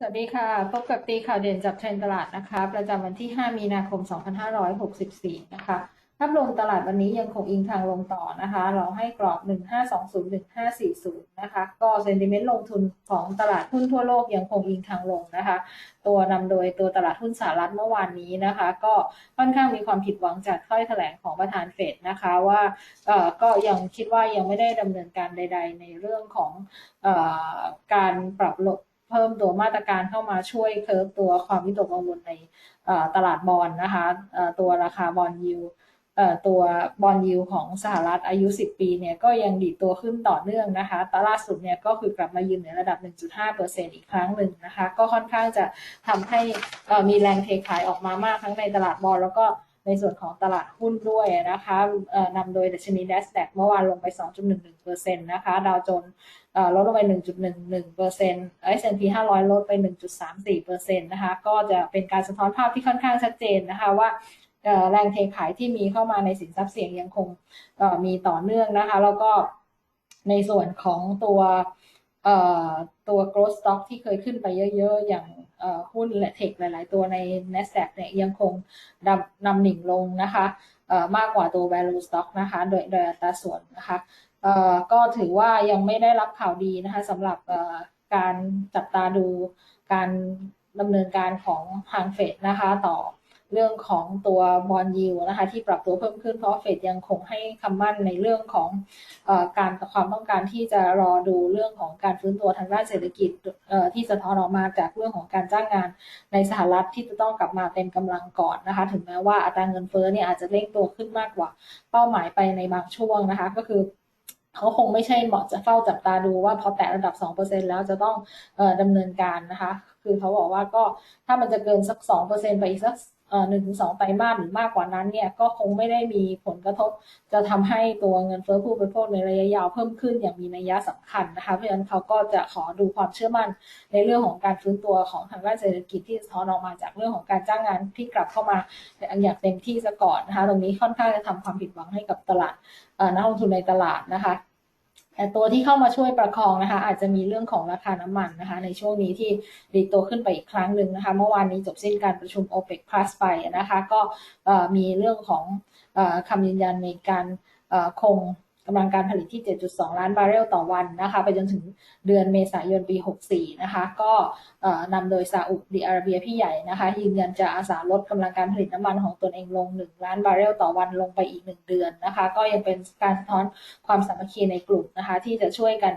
สวัสดีค่ะ พบกับตีข่าวเด่นจับเทรนตลาดนะคะ ประจำวันที่ 5 มีนาคม 2564 นะคะภาพรวมตลาดวันนี้ยังคงอิงทางลงต่อนะคะ เราให้กรอบ 1520-1540 นะคะ ก็เซนติเมนต์ลงทุนของตลาดหุ้นทั่วโลกยังคงอิงทางลงนะคะ ตัวนำโดยตัวตลาดหุ้นสหรัฐเมื่อวานนี้นะคะ ก็ค่อนข้างมีความผิดหวังจากถ้อยแถลงของประธานเฟดนะคะว่าเอ่อก็ยังคิดว่ายังไม่ได้ดำเนินการใด ๆ ในเรื่องของเอ่อการปรับลด เพิ่มตัวมาตรการเข้ามาช่วยเคิร์ฟตัวความวิตกกังวลในตลาดบอลนะคะตัวราคาบอลยิวตัวบอลยิวของสหรัฐอายุ 10 ปีเนี่ยก็ยังดีตัวขึ้นต่อเนื่องนะคะตล่าสุดเนี่ยก็คือกลับมายืนในระดับ 1.5%อีกครั้งหนึ่งนะคะ ก็ค่อนข้างจะทำให้มีแรงเทขายออกมามากทั้งในตลาดบอลแล้วก็ ในส่วนของตลาดหุ้นด้วยนะคะนำโดยดัชนี NASDAQ เมื่อวานลงไป 2.11%นะคะดาวโจนส์ลดลงไป 1.11% S&P 500 ลดไป 1.34%นะคะก็จะเป็นการสะท้อนภาพที่ค่อนข้างชัดเจนนะคะว่าแรงเทขายที่มีเข้ามาในสินทรัพย์เสี่ยงยังคงมีต่อเนื่องนะคะ แล้วก็ในส่วนของตัว ตัว growth stock ที่เคยขึ้นไปเยอะๆ อย่างหุ้นและเทคหลาย ๆ ตัวใน NASDAQ เนี่ยยังคงนำนำหนิ่งลงนะคะมากกว่าตัว value stock นะคะ โดยโดยอัตราส่วนนะคะก็ถือว่ายังไม่ได้รับข่าวดีนะคะสำหรับการจับตาดูการดำเนินการของทางเฟดนะคะต่อ เรื่องของตัวบอลยิวนะคะที่ปรับตัวเพิ่มขึ้นเพราะเฟดยังคงให้คำมั่นในเรื่องของอการความต้องการที่จะรอดูเรื่องของการฟื้นตัวทางด้านเศรษฐกิจที่สะท้อนออกมาจากเรื่องของการจ้างงานในสหรัฐที่จะต้องกลับมาเต็มกำลังก่อนนะคะ ถึงแม้ว่าอัตราเงินเฟ้อเนี่ยอาจจะเร่งตัวขึ้นมากกว่าเป้าหมายไปในบางช่วงนะคะ ก็คือเขาคงไม่ใช่เหมาะจะเฝ้าจับตาดูว่าพอแตะระดับ 2%แล้วจะต้องออดำเนินการนะคะ คือเขาบอกว่าก็ถ้ามันจะเกินสัก2%ไปอีกสักหนึ่งถึงสองไตรมาสหรือมากกว่านั้นเนี่ยก็คงไม่ได้มีผลกระทบ จะทำให้ตัวเงินเฟ้อผู้บริโภคในระยะยาวเพิ่มขึ้นอย่างมีนัยยะสำคัญนะคะ เพราะฉะนั้นเขาก็จะขอดูความเชื่อมั่นในเรื่องของการฟื้นตัวของทางด้านเศรษฐกิจที่สะท้อนออกมาจากเรื่องของการจ้างงานที่กลับเข้ามาอย่างเต็มที่ซะก่อนนะคะ ตรงนี้ค่อนข้างจะทำความผิดหวังให้กับตลาดนักลงทุนในตลาดนะคะ แต่ตัวที่เข้ามาช่วยประคองนะคะ อาจจะมีเรื่องของราคาน้ำมันนะคะ ในช่วงนี้ที่ดีตัวขึ้นไปอีกครั้งหนึ่งนะคะ เมื่อวานนี้จบสิ้นการประชุม o p e ป Plus ไปนะคะ ก็มีเรื่องของคำยืนยันในการคง กำลังการผลิตที่ 7.2 ล้านบาร์เรลต่อวันนะคะไปจนถึงเดือนเมษายนปี 64 นะคะ ก็นำโดยซาอุดิอาระเบียพี่ใหญ่นะคะยืนยันจะอาสาลดกำลังการผลิตน้ำมันของตนเองลง 1 ล้านบาร์เรลต่อวันลงไปอีก 1 เดือนนะคะ ก็ยังเป็นการสะท้อนความสามัคคีในกลุ่มนะคะ ที่จะช่วยกัน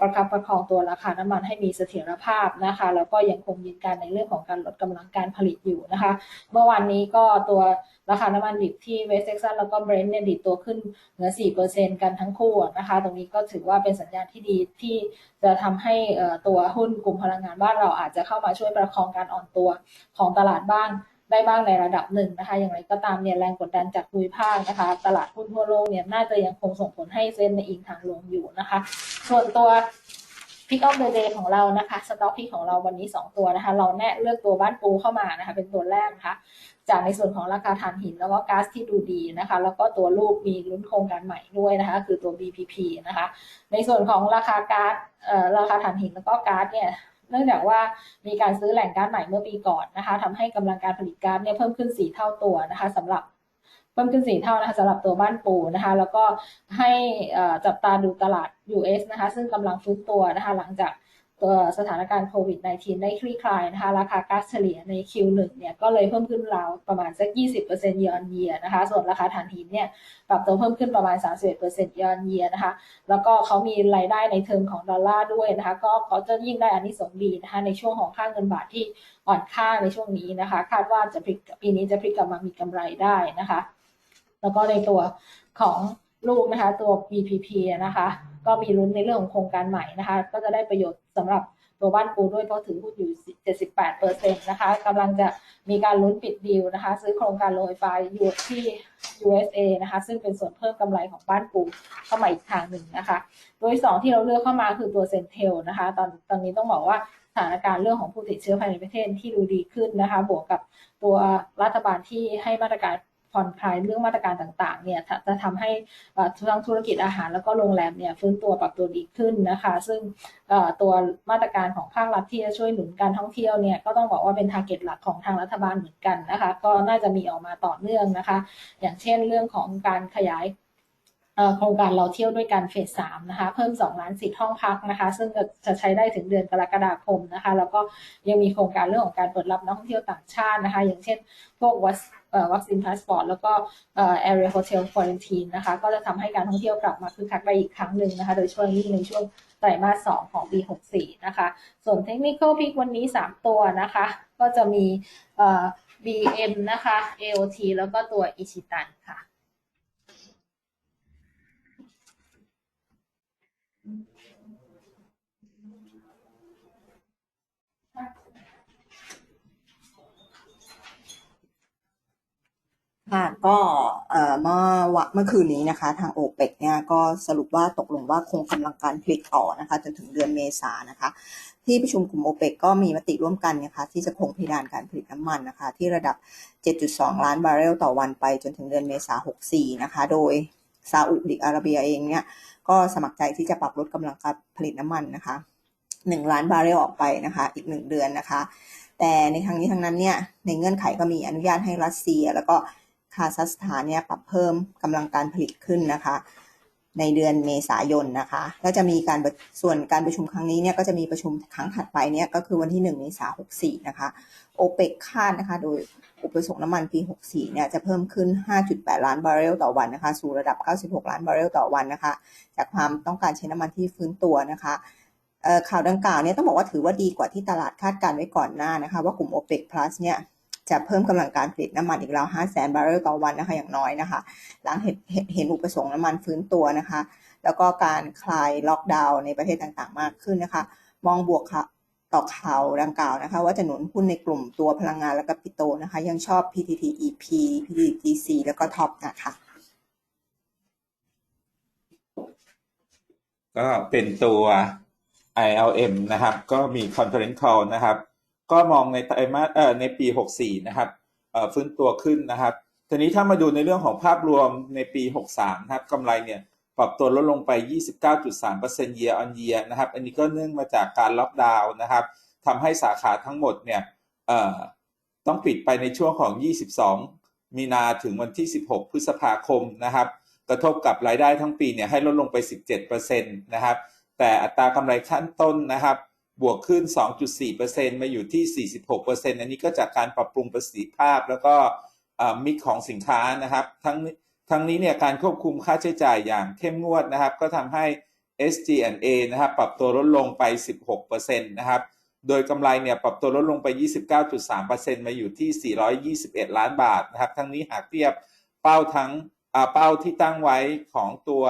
ประคับประคองตัวราคาน้ำมันให้มีเสถียรภาพนะคะ แล้วก็ยังคงยืนการในเรื่องของการลดกำลังการผลิตอยู่นะคะ เมื่อวานนี้ก็ตัว ราคาน้ำมันดิบที่เวสเท็กซัสแล้วก็เบรนท์เนี่ยดิบตัวขึ้นเหนือ 4%กันทั้งคู่นะคะ ตรงนี้ก็ถือว่าเป็นสัญญาณที่ดีที่จะทำให้ตัวหุ้นกลุ่มพลังงานบ้านเราอาจจะเข้ามาช่วยประคองการอ่อนตัวของตลาดบ้างได้บ้างในระดับหนึ่งนะคะ อย่างไรก็ตามเนี่ยแรงกดดันจากภูมิภาคนะคะ ตลาดหุ้นทั่วโลกเนี่ยน่าจะยังคงส่งผลให้เส้นในอีกทางลงอยู่นะคะ ส่วนตัว พิกออฟเดย์ของเรานะคะสต็อกพิกของเราวันนี้ 2 ตัวนะคะ เราแนะเลือกตัวบ้านปูเข้ามานะคะ เป็นตัวแรกนะคะ จากในส่วนของราคาถ่านหินแล้วก็ก๊าซที่ดูดีนะคะ แล้วก็ตัวลูกมีลุ้นโครงการใหม่ด้วยนะคะ คือตัว BPP นะคะ ในส่วนของราคาก๊าซเอ่อราคาถ่านหินแล้วก็ก๊าซเนี่ยเนื่องจากว่ามีการซื้อแหล่งก๊าซใหม่เมื่อปีก่อนนะคะทำให้กำลังการผลิตก๊าซเนี่ยเพิ่มขึ้น 4 เท่าตัวนะคะสำหรับ พิ่มขึ้น 4 เท่านะคะสำหรับตัวบ้านปูนะคะ แล้วก็ให้จับตาดูตลาด US นะคะ ซึ่งกำลังฟื้นตัวนะคะ หลังจากตัวสถานการณ์โควิด -19 ได้คลี่คลายนะคะ ราคาก๊าซเฉลี่ยใน Q1 เนี่ยก็เลยเพิ่มขึ้นราวประมาณสัก 20% year on year นะคะ ส่วนราคาถ่านหินเนี่ยปรับตัวเพิ่มขึ้นประมาณ 31% year on year นะคะ แล้วก็เขามีรายได้ในเทอมของดอลลาร์ด้วยนะคะ ก็เขาจะยิ่งได้อันนี้สงดีนะคะ ในช่วงของค่าเงินบาทที่อ่อนค่าในช่วงนี้นะคะ คาดว่าจะปีนี้จะพลิกกลับมามีกำไรได้นะคะ แล้วก็ในตัวของลูกนะคะ ตัว BPP นะคะ ก็มีลุ้นในเรื่องของโครงการใหม่นะคะ ก็จะได้ประโยชน์สำหรับตัวบ้านปูด้วยเพราะถือหุ้นอยู่ 78เปอร์เซ็นต์นะคะกำลังจะมีการลุ้นปิดดีลนะคะ ซื้อโครงการโรงไฟฟ้าอยู่ที่ USA นะคะ ซึ่งเป็นส่วนเพิ่มกำไรของบ้านปูเข้ามาอีกทางหนึ่งนะคะโดยสองที่เราเลือกเข้ามาคือตัวเซนเทลนะคะ ตอนตอนนี้ต้องบอกว่าสถานการณ์เรื่องของผู้ติดเชื้อภายในประเทศที่ดูดีขึ้นนะคะ บวกกับตัวรัฐบาลที่ให้มาตรการ ผ่อนคลายเรื่องมาตรการต่างๆเนี่ยจะทำให้ทั้งธุรกิจอาหารแล้วก็โรงแรมเนี่ยฟื้นตัวปรับตัวดีขึ้นนะคะ ซึ่งตัวมาตรการของภาครัฐที่จะช่วยหนุนการท่องเที่ยวเนี่ยก็ต้องบอกว่าเป็นทาร์เก็ตหลักของทางรัฐบาลเหมือนกันนะคะ ก็น่าจะมีออกมาต่อเนื่องนะคะ อย่างเช่นเรื่องของการขยายโครงการเราเที่ยวด้วยกันเฟสสามนะคะ เพิ่ม 2 ล้านสิทธิ์ห้องพักนะคะ ซึ่งจะใช้ได้ถึงเดือนกรกฎาคมนะคะ แล้วก็ยังมีโครงการเรื่องของการเปิดรับนักท่องเที่ยวต่างชาตินะคะ อย่างเช่น พวกวัค วัคซีนพาสปอร์ตแล้วก็แอเรียโฮเทลควอลันทีนนะคะก็จะทำให้การท่องเที่ยวกลับมาคึกคักได้อีกครั้งหนึ่งนะคะ โดยช่วงนี้ในช่วงไตรมาส 2 ของปี 64 นะคะ ส่วนเทคนิคอลพิกวันนี้ 3 ตัวนะคะ ก็จะมี BM นะคะ AOT แล้วก็ตัวอิชิตันค่ะ ค่ะก็เอ่อเมื่อวะเมื่อคืนนี้นะคะ ทางโอเปกเนี่ยก็สรุปว่าตกลงว่าคงกำลังการผลิตต่อนะคะจนถึงเดือนเมษานะคะ ที่ประชุมกลุ่มโอเปกก็มีมติร่วมกันนะคะที่จะคงเพดานการผลิตน้ำมันนะคะ ที่ระดับ 7.2 ล้านบาร์เรลต่อวันไปจนถึงเดือนเมษา64 นะคะ โดยซาอุดิอาระเบียเองเนี่ยก็สมัครใจที่จะปรับลดกำลังการผลิตน้ำมันนะคะ 1 ล้านบาร์เรลออกไปนะคะ อีก 1 เดือนนะคะ แต่ในทางนี้ทางนั้นเนี่ยในเงื่อนไขก็มีอนุญาตให้รัสเซีย แล้วก็ คาซัคสถานเนี่ยปรับเพิ่มกำลังการผลิตขึ้นนะคะ ในเดือนเมษายนนะคะแล้วจะมีการส่วนการประชุมครั้งนี้เนี่ยก็จะมีประชุมครั้งถัดไปเนี่ยก็คือวันที่1เมษายน64นะคะโอเปกคาดนะคะ โดยอุปสงค์น้ำมันปี 64 เนี่ยจะเพิ่มขึ้น 5.8 ล้านบาร์เรลต่อวันนะคะ สู่ระดับ 96 ล้านบาร์เรลต่อวันนะคะ จากความต้องการใช้น้ำมันที่ฟื้นตัวนะคะข่าวดังกล่าวเนี่ยต้องบอกว่าถือว่าดีกว่าที่ตลาดคาดการไว้ก่อนหน้านะคะ ว่ากลุ่ม OPEC Plus เนี่ย จะเพิ่มกำลังการผลิตน้ำมันอีกราว5แสนบาร์เรลต่อวันนะคะอย่างน้อยนะคะ หลังเห็นเห็นอุปสงค์น้ำมันฟื้นตัวนะคะ แล้วก็การคลายล็อกดาวน์ในประเทศต่างๆ มากขึ้นนะคะ มองบวกค่ะต่อข่าวดังกล่าวนะคะ ว่าจะหนุนหุ้นในกลุ่มตัวพลังงานและก็ปิโตนะคะ ยังชอบ PTT EP PTTGC แล้วก็ท็อปนะคะก็เป็นตัว ILM นะครับ ก็มี conference call นะครับ ก็มองในไตรมาสเอ่อในปี 64 นะครับเอ่อฟื้นตัวขึ้นนะครับทีนี้ถ้ามาดูในเรื่องของภาพรวมในปี 63 นะครับกำไรเนี่ยปรับตัวลดลงไป 29.3% year on year นะครับ อันนี้ก็เนื่องมาจากการล็อกดาวน์นะครับทำให้สาขาทั้งหมดเนี่ยเอ่อต้องปิดไปในช่วงของ 22 มีนาถึงวันที่ 16 พฤษภาคมนะครับ กระทบกับรายได้ทั้งปีเนี่ยให้ลดลงไป 17%นะครับ แต่อัตรากำไรขั้นต้นนะครับ บวกขึ้น 2.4%มาอยู่ที่ 46%อันนี้ก็จากการปรับปรุงประสิทธิภาพ แล้วก็มิกของสินค้านะครับ ทั้งทั้งนี้เนี่ยการควบคุมค่าใช้จ่ายอย่างเข้มงวดนะครับ ก็ทำให้ SG&A นะครับปรับตัวลดลงไป 16%นะครับ โดยกำไรเนี่ยปรับตัวลดลงไป 29.3%มาอยู่ที่ 421 ล้านบาทนะครับ ทั้งนี้หากเทียบเป้าทั้งเป้าที่ตั้งไว้ของตัว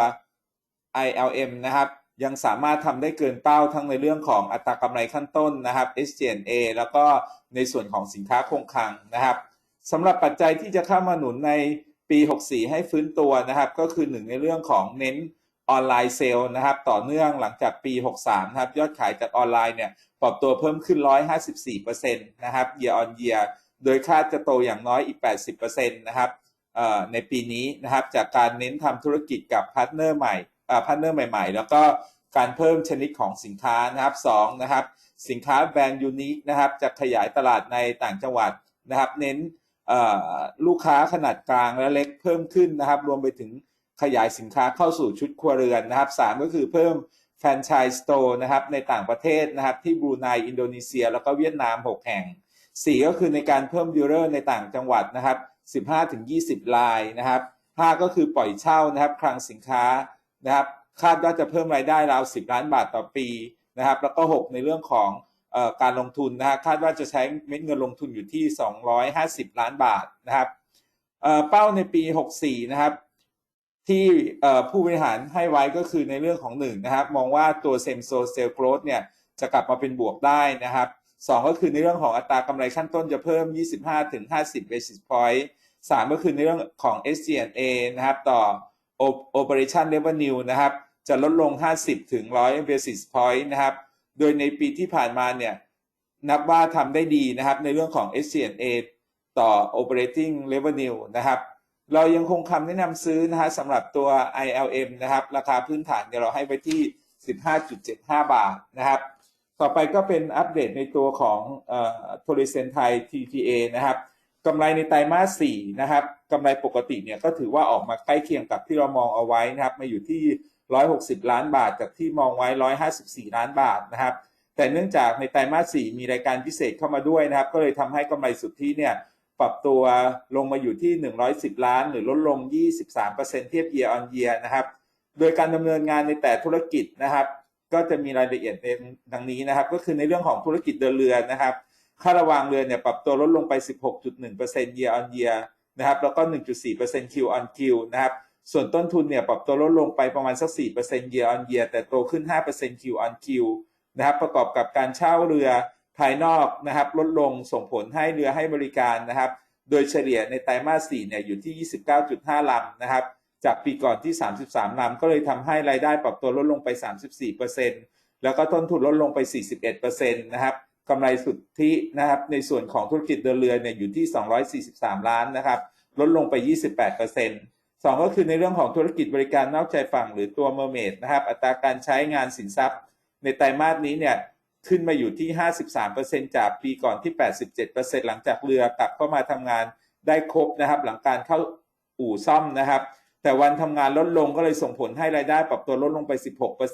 ILM นะครับ ยังสามารถทำได้เกินเป้าทั้งในเรื่องของอัตรากำไรขั้นต้นนะครับ SG&A แล้วก็ในส่วนของสินค้าคงคลังนะครับสำหรับปัจจัยที่จะเข้ามาหนุนในปี 64 ให้ฟื้นตัวนะครับ ก็คือหนึ่งในเรื่องของเน้นออนไลน์เซลล์นะครับ ต่อเนื่องหลังจากปี 63 นะครับ ยอดขายจากออนไลน์เนี่ยปรับตัวเพิ่มขึ้น 154%นะครับ year on year โดยคาดจะโตอย่างน้อยอีก 80%นะครับในปีนี้นะครับจากการเน้นทำธุรกิจกับพาร์ทเนอร์ใหม่พาร์ทเนอร์ใหม่ ๆ แล้วก็ การเพิ่มชนิดของสินค้านะครับ2นะครับสินค้าแบรนด์ยูนิคนะครับจะขยายตลาดในต่างจังหวัดนะครับ เน้นลูกค้าขนาดกลางและเล็กเพิ่มขึ้นนะครับ รวมไปถึงขยายสินค้าเข้าสู่ชุดครัวเรือนนะครับ3ก็คือเพิ่มแฟรนไชส์สโตร์นะครับในต่างประเทศนะครับ ที่บรูไนอินโดนีเซีย แล้วก็เวียดนาม 6 แห่ง 4 ก็คือในการเพิ่มดีลเลอร์ในต่างจังหวัดนะครับ 15-20รายนะครับ 5 ก็คือปล่อยเช่านะครับคลังสินค้านะครับ คาดว่าจะเพิ่มรายได้ราว 10 ล้านบาทต่อปีนะครับแล้วก็ 6 ในเรื่องของอการลงทุนนะฮะคาดว่าจะใช้เม็ดเงินลงทุนอยู่ที่ 250 ล้านบาทนะครับเป้าในปี 64 นะครับ ที่ผู้บริหารให้ไว้ก็คือในเรื่องของ 1 นะครับ มองว่าตัวเซมโซเซลโกรดเนี่ยจะกลับมาเป็นบวกได้นะครับ2ก็คือในเรื่องของอัตรากำไรขั้นต้นจะเพิ่ม 25-50 basis point 3ก็คือในเรื่องของ SG&A นะครับ ต่อ operation revenue นะครับ จะลดลง 50 ถึง 100 basis point นะครับ โดยในปีที่ผ่านมาเนี่ย นับว่าทำได้ดีนะครับ ในเรื่องของ SG&A ต่อ operating revenue นะครับ เรายังคงคำแนะนำซื้อนะฮะสำหรับตัว ILM นะครับ ราคาพื้นฐานเนี่ยเราให้ไว้ที่ 15.75 บาทนะครับ ต่อไปก็เป็นอัปเดตในตัวของเอ่อโทริเซนไทย TTA นะครับกำไรในไตรมาส4นะครับกำไรปกติเนี่ยก็ถือว่าออกมาใกล้เคียงกับที่เรามองเอาไว้นะครับ มาอยู่ที่ 160 ล้านบาท จากที่มองไว้ 154 ล้านบาทนะครับ แต่เนื่องจากในไตรมาส 4 มีรายการพิเศษเข้ามาด้วยนะครับ ก็เลยทำให้กำไรสุทธิเนี่ยปรับตัวลงมาอยู่ที่ 110 ล้าน หรือลดลง 23%เทียบ year on year นะครับ โดยการดำเนินงานในแต่ธุรกิจนะครับ ก็จะมีรายละเอียดในดังนี้นะครับ ก็คือในเรื่องของธุรกิจเดินเรือนะครับ ค่าระวางเรือเนี่ยปรับตัวลดลงไป 16.1% year on year นะครับ แล้วก็ 1.4% Q on Q นะครับ ส่วนต้นทุนเนี่ยปรับตัวลดลงไปประมาณสัก 4% year on year แต่โตขึ้น 5% Q on Q นะครับประกอบกับการเช่าเรือภายนอกนะครับลดลงส่งผลให้เรือให้บริการนะครับ โดยเฉลี่ยในไตรมาส4เนี่ยอยู่ที่ 29.5 ลำนะครับ จากปีก่อนที่ 33 ลำ ก็เลยทำให้รายได้ปรับตัวลดลงไป 34%แล้วก็ต้นทุนลดลงไป 41%นะครับกำไรสุทธินะครับในส่วนของธุรกิจเดินเรือเนี่ยอยู่ที่ 243 ล้านนะครับ ลดลงไป 28% สองก็คือในเรื่องของธุรกิจบริการนอกชายฝั่งหรือตัวเมอร์เมดนะครับ อัตราการใช้งานสินทรัพย์ ในไตรมาสนี้เนี่ยขึ้นมาอยู่ที่ 53%จากปีก่อนที่ 87%หลังจากเรือกลับเข้ามาทำงานได้ครบนะครับ หลังการเข้าอู่ซ่อมนะครับ แต่วันทำงานลดลงก็เลยส่งผลให้รายได้ปรับตัวลดลงไป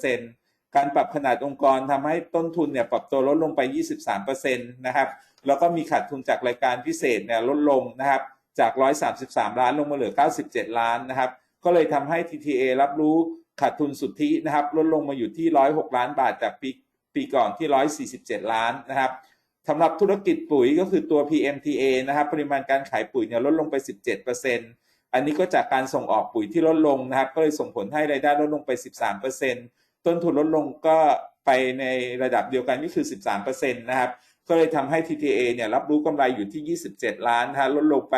16%การปรับขนาดองค์กรทำให้ต้นทุนเนี่ยปรับตัวลดลงไป 23%นะครับ แล้วก็มีขาดทุนจากรายการพิเศษเนี่ยลดลงนะครับ จาก 133 ล้านลงมาเหลือ 97 ล้านนะครับ ก็เลยทำให้ TTA รับรู้ขาดทุนสุทธินะครับลดลงมาอยู่ที่ 106 ล้านบาทจากปีปีก่อนที่ 147 ล้านนะครับสำหรับธุรกิจปุ๋ยก็คือตัว PMTA นะครับปริมาณการขายปุ๋ยเนี่ยลดลงไป 17%อันนี้ก็จากการส่งออกปุ๋ยที่ลดลงนะครับ ก็เลยส่งผลให้รายได้ลดลงไป 13%ต้นทุนลดลงก็ไปในระดับเดียวกันก็คือ 13%นะครับ ก็เลยทำให้ TTA เนี่ยรับรู้กำไรอยู่ที่ 27 ล้านนะฮะลดลงไป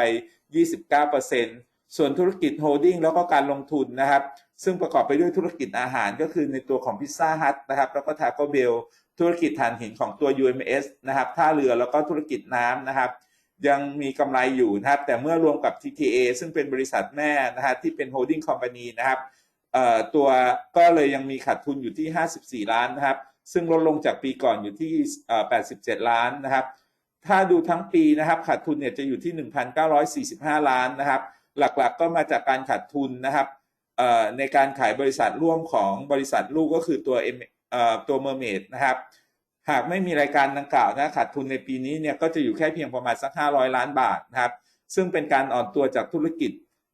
29%ส่วนธุรกิจโฮลดิ้งแล้วก็การลงทุนนะครับ ซึ่งประกอบไปด้วยธุรกิจอาหารก็คือในตัวของพิซซ่าฮัทนะครับแล้วก็ทาโกเบลธุรกิจถ่านหินของตัว UMS นะครับท่าเรือแล้วก็ธุรกิจน้ำนะครับ ยังมีกำไรอยู่นะครับ แต่เมื่อรวมกับ TTA ซึ่งเป็นบริษัทแม่นะฮะที่เป็นโฮลดิ้งคอมพานีนะครับเอ่อตัวก็เลยยังมีขาดทุนอยู่ที่ 54 ล้านนะครับ ซึ่งลดลงจากปีก่อนอยู่ที่ 87 ล้านนะครับ ถ้าดูทั้งปีนะครับขาดทุนเนี่ยจะอยู่ที่ 1,945 ล้านนะครับ หลักๆก็มาจากการขาดทุนนะครับในการขายบริษัทร่วมของบริษัทลูกก็คือตัวเอ่อตัวเมอร์เมดนะครับ หากไม่มีรายการดังกล่าวนะขาดทุนในปีนี้เนี่ยก็จะอยู่แค่เพียงประมาณสัก 500 ล้านบาทนะครับ ซึ่งเป็นการอ่อนตัวจากธุรกิจ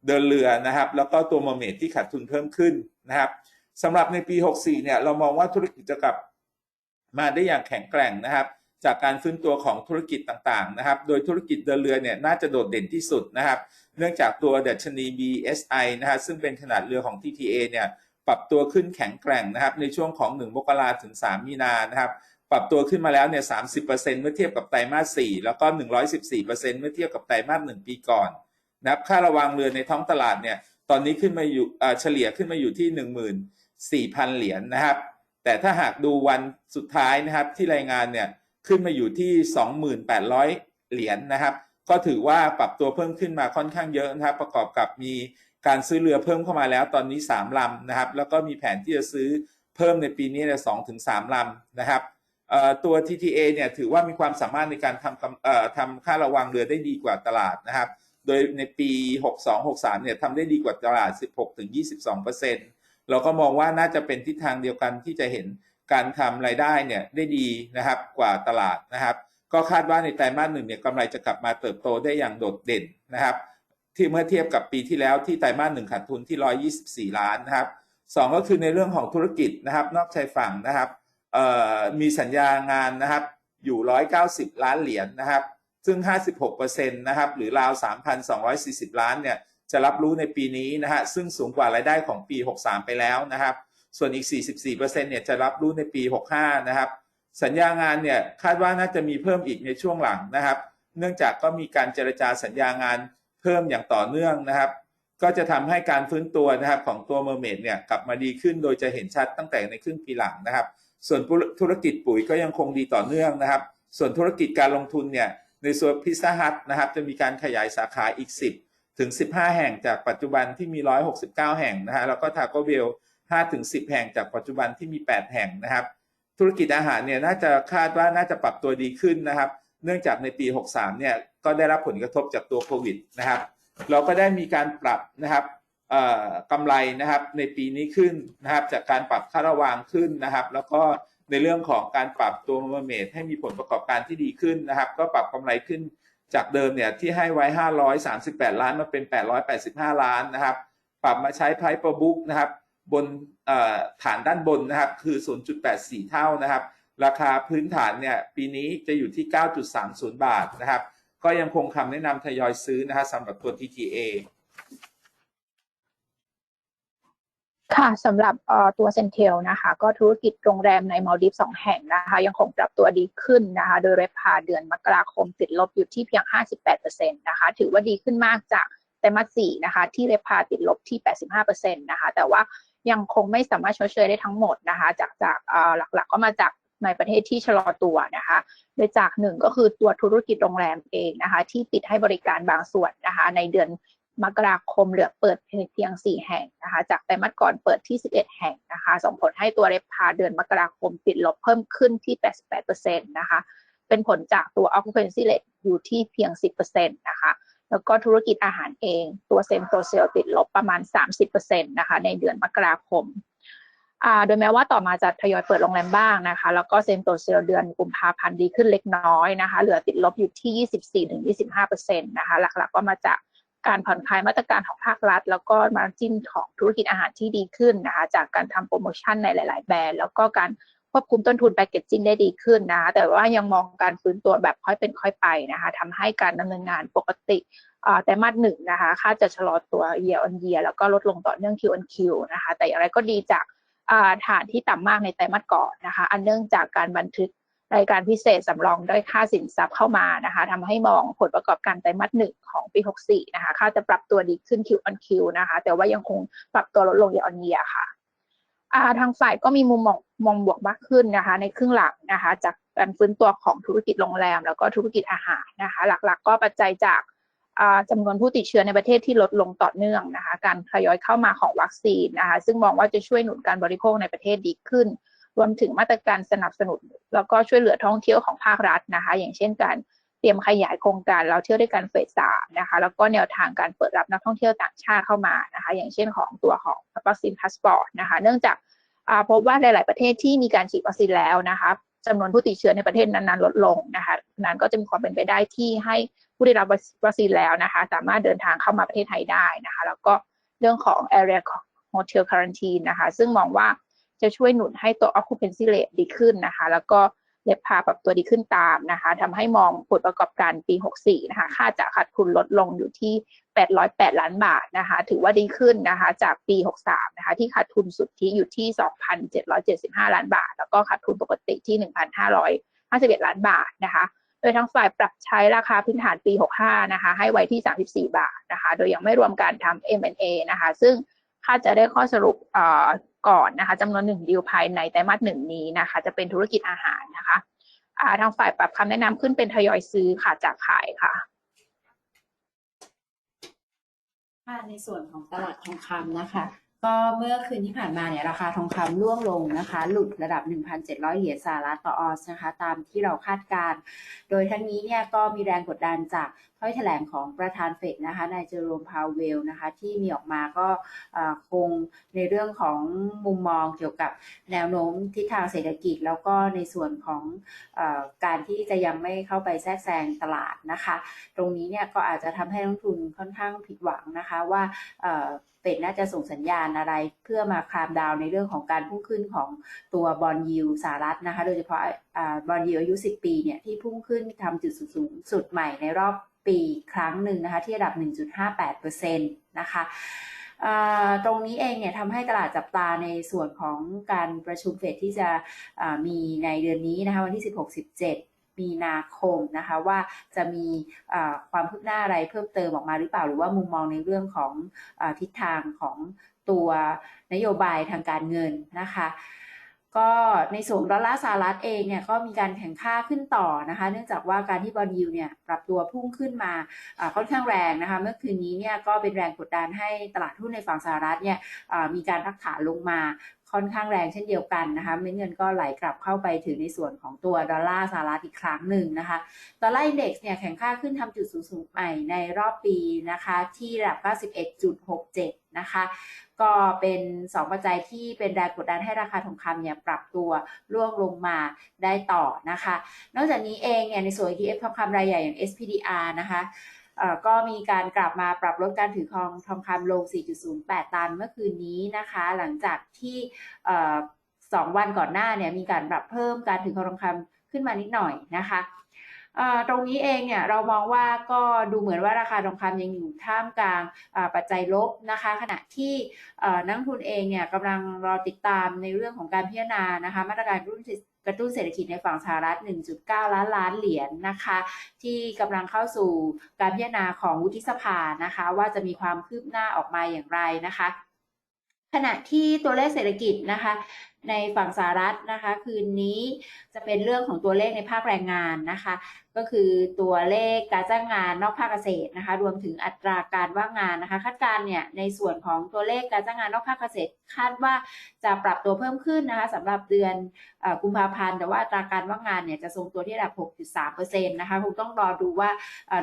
เดินเรือนะครับ แล้วก็ตัวเมอร์เมดที่ขาดทุนเพิ่มขึ้นนะครับสำหรับในปี 64 เนี่ยเรามองว่าธุรกิจจะกลับ มาได้อย่างแข็งแกร่งนะครับ จากการฟื้นตัวของธุรกิจต่างๆนะครับ โดยธุรกิจเดินเรือเนี่ยน่าจะโดดเด่นที่สุดนะครับ เนื่องจากตัวดัชนี BSI นะฮะซึ่งเป็นขนาดเรือของ TTA เนี่ยปรับตัวขึ้นแข็งแกร่งนะครับในช่วงของ 1 มกราถึง 3 มีนานะครับปรับตัวขึ้นมาแล้วเนี่ย30%เมื่อเทียบกับไตรมาส4แล้วก็ 114%เมื่อเทียบกับไตรมาส1ปีก่อนนะครับค่าระวางเรือในท้องตลาดเนี่ยตอนนี้ขึ้นมาอยู่เอ่อเฉลี่ยขึ้นมาอยู่ที่ 14,000 เหรียญนะครับ แต่ถ้าหากดูวันสุดท้ายนะครับที่รายงานเนี่ยขึ้นมาอยู่ที่ 2,800 เหรียญนะครับ ก็ถือว่าปรับตัวเพิ่มขึ้นมาค่อนข้างเยอะนะครับ ประกอบกับมีการซื้อเรือเพิ่มเข้ามาแล้วตอนนี้ 3 ลำนะครับ แล้วก็มีแผนที่จะซื้อเพิ่มในปีนี้เนี่ยสองถึงสามลำนะครับตัว TTA เนี่ยถือว่ามีความสามารถในการทำทำค่าระวังเรือได้ดีกว่าตลาดนะครับ โดยในปี 62-63เนี่ยทำได้ดีกว่าตลาด 16-22% เราก็มองว่าน่าจะเป็นทิศทางเดียวกันที่จะเห็นการทำรายได้เนี่ยได้ดีนะครับกว่าตลาดนะครับ ก็คาดว่าในไตรมาสหนึ่งเนี่ยกำไรจะกลับมาเติบโตได้อย่างโดดเด่นนะครับ ที่เมื่อเทียบกับปีที่แล้วที่ไตรมาสหนึ่งขาดทุนที่ 124 ล้านนะครับสองก็คือในเรื่องของธุรกิจนะครับ นอกชายฝั่งนะครับมีสัญญางานนะครับอยู่ 190 ล้านเหรียญนะครับ ซึ่ง 56%นะครับหรือราว 3,240 ล้านเนี่ย จะรับรู้ในปีนี้นะฮะซึ่งสูงกว่ารายได้ของปี 63 ไปแล้วนะครับ ส่วนอีก 44%เนี่ยจะรับรู้ในปี 65 นะครับ สัญญางานเนี่ยคาดว่าน่าจะมีเพิ่มอีกในช่วงหลังนะครับ เนื่องจากก็มีการเจรจาสัญญางานเพิ่มอย่างต่อเนื่องนะครับ ก็จะทำให้การฟื้นตัวนะครับของตัวเมอร์เมดเนี่ยกลับมาดีขึ้นโดยจะเห็นชัดตั้งแต่ในครึ่งปีหลังนะครับ ส่วนธุรกิจปุ๋ยก็ยังคงดีต่อเนื่องนะครับ ส่วนธุรกิจการลงทุนเนี่ยในส่วนพิซซ่าฮัทนะครับจะมีการขยายสาขาอีก 10 ถึง 15 แห่งจากปัจจุบันที่มี 169 แห่งนะฮะแล้วก็ทาโกเบล5ถึง10 แห่งจากปัจจุบันที่มี 8 แห่งนะครับ ธุรกิจอาหารเนี่ยน่าจะคาดว่าน่าจะปรับตัวดีขึ้นนะครับ เนื่องจากในปี 63 เนี่ยก็ได้รับผลกระทบจากตัวโควิดนะครับ เราก็ได้มีการปรับนะครับกำไรนะครับในปีนี้ขึ้นนะครับจากการปรับค่าระวางขึ้นนะครับ แล้วก็ในเรื่องของการปรับตัวเมเมดให้มีผลประกอบการที่ดีขึ้นนะครับ ก็ปรับกำไรขึ้น จากเดิมเนี่ยที่ให้ไว้ 538 ล้านมาเป็น 885 ล้านนะครับ ปรับมาใช้ไพ่ประบุกนะครับ บนฐานด้านบนนะครับ คือ 0.84 เท่านะครับ ราคาพื้นฐานเนี่ยปีนี้จะอยู่ที่ 9.30 บาทนะครับ ก็ยังคงคำแนะนำทยอยซื้อนะฮะสำหรับตัว TTA ค่ะสำหรับตัวเซนเทลนะคะ ก็ธุรกิจโรงแรมในมาลดิฟสองแห่งนะคะ ยังคงปรับตัวดีขึ้นนะคะ โดยเรพาเดือนมกราคมติดลบอยู่ที่เพียง 58%นะคะ ถือว่าดีขึ้นมากจากไตรมาสสี่นะคะ ที่เรพาติดลบที่ 85%นะคะ แต่ว่ายังคงไม่สามารถชดเชยได้ทั้งหมดนะคะ จากจากหลักๆก็มาจากในประเทศที่ชะลอตัวนะคะ โดยจากหนึ่งก็คือตัวธุรกิจโรงแรมเองนะคะ ที่ปิดให้บริการบางส่วนนะคะ ในเดือน มกราคมเหลือเปิดเพียง 4 แห่งนะคะ จากไตรมาสก่อนเปิดที่ 11 แห่งนะคะ ส่งผลให้ตัวเรพาเดือนมกราคมติดลบเพิ่มขึ้นที่ 88%นะคะ เป็นผลจากตัว occupancy rate อยู่ที่เพียง 10%นะคะ แล้วก็ธุรกิจอาหารเอง ตัวเซมโตเซลติดลบประมาณ 30%นะคะ ในเดือนมกราคมอ่าโดยแม้ว่าต่อมาจะทยอยเปิดโรงแรมบ้างนะคะ แล้วก็เซมโตเซลเดือนกุมภาพันธ์ดีขึ้นเล็กน้อยนะคะ เหลือติดลบอยู่ที่ 24-25%นะคะ หลักๆก็มาจาก การผ่อนคลายมาตรการของภาครัฐ แล้วก็มาจิ้นของธุรกิจอาหารที่ดีขึ้นนะคะจากการทำโปรโมชั่นในหลาย ๆ แบรนด์แล้วก็การควบคุมต้นทุนแพคเกจจิ้งได้ดีขึ้นนะคะแต่ว่ายังมองการฟื้นตัวแบบค่อยเป็นค่อยไปนะคะทำให้การดำเนินงานปกติแต่มาสหนึ่งนะคะค่าจะชะลอตัว year on year แล้วก็ลดลงต่อเนื่อง Q on Q นะคะแต่อย่างไรก็ดีจากฐานที่ต่ำมากในไตรมาสก่อนนะคะ อันเนื่องจากการบันทึก รายการพิเศษสำรองด้วยค่าสินทรัพย์เข้ามานะคะทำให้มองผลประกอบการไตรมาสหนึ่งของปี 64 นะคะค่าจะปรับตัวดีขึ้น Q on Q นะคะ แต่ว่ายังคงปรับตัวลดลง year on year ค่ะอ่าทางฝ่ายก็มีมุมมองมองบวกมากขึ้นนะคะ ในครึ่งหลังนะคะ จากการฟื้นตัวของธุรกิจโรงแรม แล้วก็ธุรกิจอาหารนะคะ หลักๆ ก็ปัจจัยจากาจำนวนผู้ติดเชื้อในประเทศที่ลดลงต่อเนื่องนะคะ การทยอยเข้ามาของวัคซีนนะคะ ซึ่งมองว่าจะช่วยหนุนการบริโภคในประเทศดีขึ้น รวมถึงมาตรการสนับสนุน แล้วก็ช่วยเหลือท่องเที่ยวของภาครัฐนะคะ อย่างเช่นการเตรียมขยายโครงการเราเที่ยวด้วยกันเฟสสามนะคะ แล้วก็แนวทางการเปิดรับนักท่องเที่ยวต่างชาติเข้ามานะคะ อย่างเช่นของตัวของวัคซีนพาสปอร์ตนะคะ เนื่องจากอ่าพบว่าหลาย ๆ ประเทศที่มีการฉีดวัคซีนแล้วนะคะจำนวนผู้ติดเชื้อในประเทศนั้น ๆ ลดลงนะคะนั้นก็จะมีความเป็นไปได้ที่ให้ผู้ได้รับวัคซีนแล้วนะคะ สามารถเดินทางเข้ามาประเทศไทยได้นะคะ แล้วก็เรื่องของ area hotel quarantine นะคะ ซึ่งมองว่า จะช่วยหนุนให้ตัว occupancy rate ดีขึ้นนะคะ แล้วก็เลพาปรับตัวดีขึ้นตามนะคะทำให้มองผลประกอบการปี 64 นะคะ ค่าจะขาดทุนลดลงอยู่ที่ 808 ล้านบาทนะคะ ถือว่าดีขึ้นนะคะจากปี 63 นะคะ ที่ขาดทุนสุดทธิอยู่ที่ 2,775 ล้านบาท แล้วก็ขาดทุนปกติที่ 1,551 ล้านบาทนะคะ โดยทั้งฝ่ายปรับใช้ราคาพื้นฐานปี 65 นะคะ ให้ไว้ที่ 34 บาทนะคะ โดยยังไม่รวมการทำ M&A นะคะ ซึ่งคาดจะได้ข้อสรุปอ่อ ก่อนนะคะจำนวนหนึ่งดีลภายในไตรมาสหนึ่งนี้นะคะ จะเป็นธุรกิจอาหารนะคะาทางฝ่ายปรับคำแนะนำขึ้นเป็นทยอยซื้อค่ะจากขายค่ะในส่วนของตลาดทองคำนะคะ ก็เมื่อคืนที่ผ่านมาเนี่ยราคาทองคำร่วงลงนะคะ หลุดระดับ 1,700 เหรียญสหรัฐต่อออนซ์นะคะ ตามที่เราคาดการ โดยทั้งนี้เนี่ยก็มีแรงกดดันจากถ้อยแถลงของประธานเฟดนะคะนายเจอโรมพาวเวลนะคะ ที่มีออกมาก็คงในเรื่องของมุมมองเกี่ยวกับแนวโน้มทิศทางเศรษฐกิจ แล้วก็ในส่วนของอการที่จะยังไม่เข้าไปแทรกแซงตลาดนะคะ ตรงนี้เนี่ยก็อาจจะทำให้นักลงทุนค่อนข้างผิดหวังนะคะว่า เฟดน่าจะส่งสัญญาณอะไรเพื่อมาคลามดาวในเรื่องของการพุ่งขึ้นของตัวบอลยูสหรัฐนะคะ โดยเฉพาะบอลยูอายุ 10 ปีเนี่ยที่พุ่งขึ้นทำจุดสูงสุดใหม่ในรอบปีครั้งหนึ่งนะคะ ที่ระดับ 1.58%นะคะอ่าตรงนี้เองเนี่ยทำให้ตลาดจับตาในส่วนของการประชุมเฟดที่จะมีในเดือนนี้นะคะวันที่ 16-17 มีนาคมนะคะว่าจะมีความคืบหน้าอะไรเพิ่มเติมออกมาหรือเปล่า หรือว่ามุมมองในเรื่องของอทิศทางของตัวนโยบายทางการเงินนะคะก็ในส่วนดอลลาร์สหรัฐเองเนี่ยก็มีการแข่งค่าขึ้นต่อนะคะ เนื่องจากว่าการที่บอลยูเนี่ยปรับตัวพุ่งขึ้นมาค่อนข้างแรงนะคะ เมื่อคืนนี้เนี่ยก็เป็นแรงกดดันให้ตลาดหุ้นในฝั่งสหรัฐเนี่ยมีการพักฐานลงมา ค่อนข้างแรงเช่นเดียวกันนะคะเม็ดเงินก็ไหลกลับเข้าไปถึงในส่วนของตัวดอลลาร์สหรัฐอีกครั้งหนึ่งนะคะดอลลาร์อินเด็กซ์เนี่ยแข่งค่าขึ้นทำจุดสูงสุดใหม่ในรอบปีนะคะที่ระดับ 91.67 นะคะ ก็เป็น 2 ปัจจัยที่เป็นแรงกดดันให้ราคาทองคำเนี่ยปรับตัวร่วงลงมาได้ต่อนะคะ นอกจากนี้เองเนี่ยในส่วน ETF ทองคำรายใหญ่อย่าง SPDR นะคะ ก็มีการกลับมาปรับลดการถือครองทองคำลง 4.08 ตันเมื่อคืนนี้นะคะ หลังจากที่สองวันก่อนหน้าเนี่ยมีการปรับเพิ่มการถือครองทองคำขึ้นมานิดหน่อยนะคะตรงนี้เองเนี่ยเรามองว่าก็ดูเหมือนว่าราคาทองคำยังอยู่ท่ามกลางปัจจัยลบนะคะ ขณะที่นักทุนเองเนี่ยกำลังรอติดตามในเรื่องของการพิจารณานะคะ มาตรการระตุ้น กระตุ้นเศรษฐกิจในฝั่งสหรัฐ 1.9 ล้านล้านเหรียญนะคะ ที่กำลังเข้าสู่การพิจารณาของวุฒิสภานะคะ ว่าจะมีความคืบหน้าออกมาอย่างไรนะคะขณะที่ตัวเลขเศรษฐกิจนะคะ ในฝั่งสหรัฐนะคะ คืนนี้จะเป็นเรื่องของตัวเลขในภาคแรงงานนะคะ ก็คือตัวเลขการจ้างงานนอกภาคเกษตรนะคะ รวมถึงอัตราการว่างงานนะคะ คาดการณ์เนี่ยในส่วนของตัวเลขการจ้างงานนอกภาคเกษตร คาดว่าจะปรับตัวเพิ่มขึ้นนะคะสำหรับเดือนกุมภาพันธ์แต่ว่าอัตราการว่างงานเนี่ยจะทรงตัวที่ระดับ 6.3%นะคะคงต้องรอดูว่า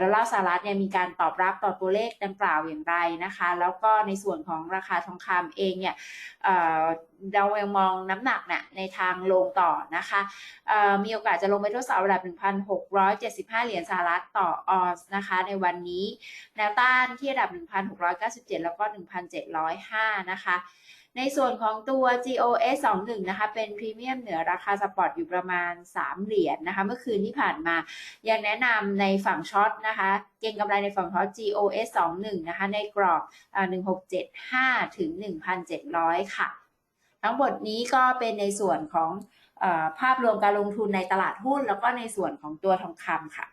ดอลลาร์สหรัฐเนี่ยมีการตอบรับต่อตัวเลขดังกล่าวอย่างไรนะคะ แล้วก็ในส่วนของราคาทองคำเองเนี่ย เรายังมองน้ำหนักนี่ยในทางลงต่อนะคะมีโอกาสจะลงไปทดสอบระดับ 1,675 เหรียญสหรัฐต่อออนซ์นะคะ ในวันนี้แนวต้านที่ระดับ 1,697 แล้วก็ 1,705 นะคะในส่วนของตัว GOS 21นะคะ เป็นพรีเมียมเหนือราคาสปอร์ตอยู่ประมาณ 3 เหรียญนะคะ เมื่อคืนที่ผ่านมายังแนะนำในฝั่งช็อตนะคะ เก็งกำไรในฝั่งช็อต GOS 21นะคะ ในกรอบอ่า1675 ถึง 1,700 ค่ะ ทั้งหมดนี้ก็เป็นในส่วนของอภาพรวมการลงทุนในตลาดหุ้น แล้วก็ในส่วนของตัวทองคำค่ะ